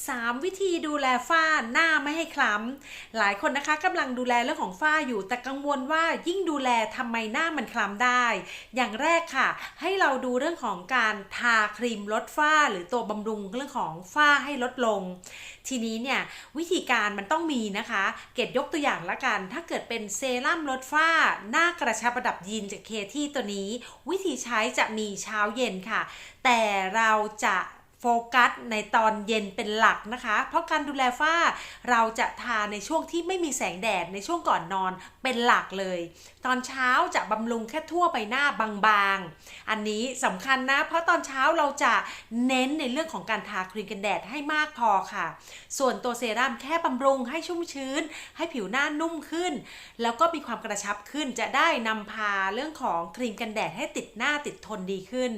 3 วิธีดูแลฝ้าหน้าไม่ให้คล้ำ หลายคนนะคะกำลังดูแลเรื่องของฝ้าอยู่ แต่กังวลว่ายิ่งดูแลทำไมหน้ามันคล้ำได้ อย่างแรกค่ะ ให้เราดูเรื่องของการทาครีมลดฝ้า หรือตัวบำรุงเรื่องของฝ้าให้ลดลง ทีนี้เนี่ยวิธีการมันต้องมีนะคะ เกดยกตัวอย่างละกัน ถ้าเกิดเป็นเซรั่มลดฝ้า หน้ากระชับระดับยีนจากเคที่ตัวนี้ วิธีใช้จะมีเช้าเย็นค่ะ แต่เราจะ โฟกัสในตอนเย็นเป็นหลักนะคะ เพราะการดูแลฝ้าเราจะทาในช่วงที่ไม่มีแสงแดดในช่วงก่อนนอนเป็นหลักเลย ตอนเช้าจะบำรุงแค่ทั่วไปหน้าบางๆ อันนี้สำคัญนะ เพราะตอนเช้าเราจะเน้นในเรื่องของการทาครีมกันแดดให้มากพอค่ะ ส่วนตัวเซรั่มแค่บำรุงให้ชุ่มชื้น ให้ผิวหน้านุ่มขึ้น แล้วก็มีความกระชับขึ้นจะได้นำพาเรื่องของครีมกันแดดให้ติดหน้าติดทนดีขึ้น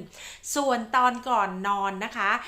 ส่วนตอนก่อนนอนนะคะ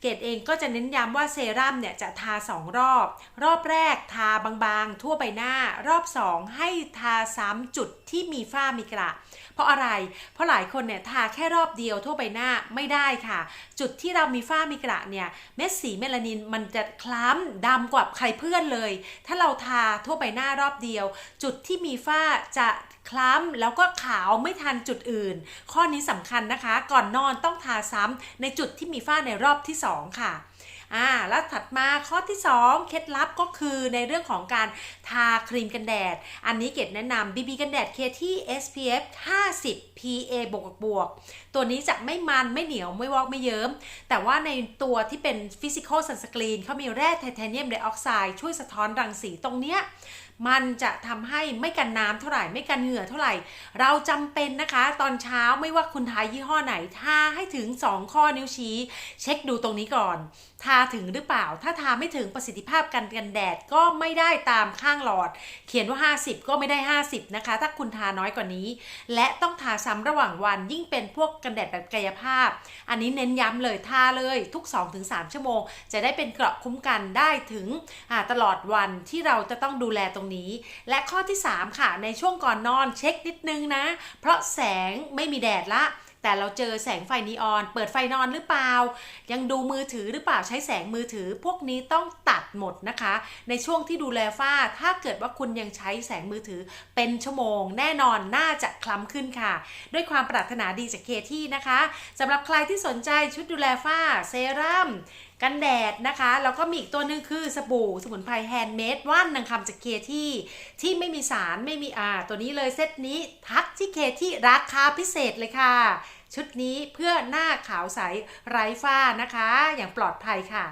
เกดเองก็จะเน้นย้ำว่าเซรั่มเนี่ยจะทา 2 รอบ รอบแรกทาบางๆ ทั่วใบหน้า รอบ 2 ให้ทาซ้ำจุดที่มีฝ้ามีกระ เพราะอะไร เพราะหลายคนเนี่ยทาแค่รอบเดียวทั่วใบหน้าไม่ได้ค่ะ จุดที่เรามีฝ้ามีกระเนี่ยเม็ดสีเมลานินมันจะคล้ำดำกว่าใครเพื่อนเลย ถ้าเราทาทั่วใบหน้ารอบเดียว จุดที่มีฝ้าจะคล้ำแล้วก็ขาวไม่ทันจุดอื่น ข้อนี้สำคัญนะคะ ก่อนนอนต้องทาซ้ำในจุดที่มีฝ้าในรอบที่2 2 ค่ะ อ่าแล้วถัดมาข้อที่ 2 เคล็ดลับก็คือในเรื่องของการทาครีมกันแดด อันนี้เกดแนะนำ BB กันแดดเคที่ SPF 50 PA บวกบวก ตัวนี้จะไม่มันไม่เหนียวไม่วอกไม่เยิ้ม แต่ว่าในตัวที่เป็น Physical Sunscreen เขามีแร่ไทเทเนียมไดออกไซด์ช่วยสะท้อนรังสีตรงเนี้ยมันจะทำให้ไม่กันน้ำเท่าไหร่ไม่กันเหงื่อเท่าไหร่ เราจำเป็นนะคะ ตอนเช้าไม่ว่าคุณทายี่ห้อไหนทาให้ถึง 2 ข้อนิ้วชี้ เช็คดูตรงนี้ก่อน ทาถึงหรือเปล่า ถ้าทาไม่ถึงประสิทธิภาพกันกันแดดก็ไม่ได้ตามข้างหลอด เขียนว่า 50 ก็ไม่ได้ 50 นะคะ ถ้าคุณทาน้อยกว่านี้ และต้องทาซ้ำระหว่างวันยิ่งเป็นพวกกันแดดแบบกายภาพ อันนี้เน้นย้ำเลยทาเลยทุก 2-3 ชั่วโมง จะได้เป็นเกราะคุ้มกันได้ถึงตลอดวันที่เราจะต้องดูแลตรงนี้ และข้อที่ 3 ค่ะ ในช่วงก่อนนอนเช็คนิดนึงนะ เพราะแสงไม่มีแดดละ แต่เราเจอแสงไฟนีออน เปิดไฟนอนหรือเปล่า ยังดูมือถือหรือเปล่าใช้แสงมือถือ พวกนี้ต้องตัดหมดนะคะ ในช่วงที่ดูแลฝ้า ถ้าเกิดว่าคุณยังใช้แสงมือถือ เป็นชั่วโมง แน่นอนน่าจะคล้ำขึ้นค่ะ ด้วยความปรารถนาดีจากเคที่นะคะสำหรับใครที่สนใจชุดดูแลฝ้าเซรั่ม กันแดดนะคะ แล้วก็มีอีกตัวหนึงคือสบู่สมุนไพรแฮนด์เมดว่านนางคำจากเคที่ที่ไม่มีสารไม่มีอ่าตัวนี้เลยเซตนี้ทักที่เคที่ราคาพิเศษเลยค่ะ ชุดนี้เพื่อหน้าขาวใสไร้ฝ้านะคะ อย่างปลอดภัยค่ะ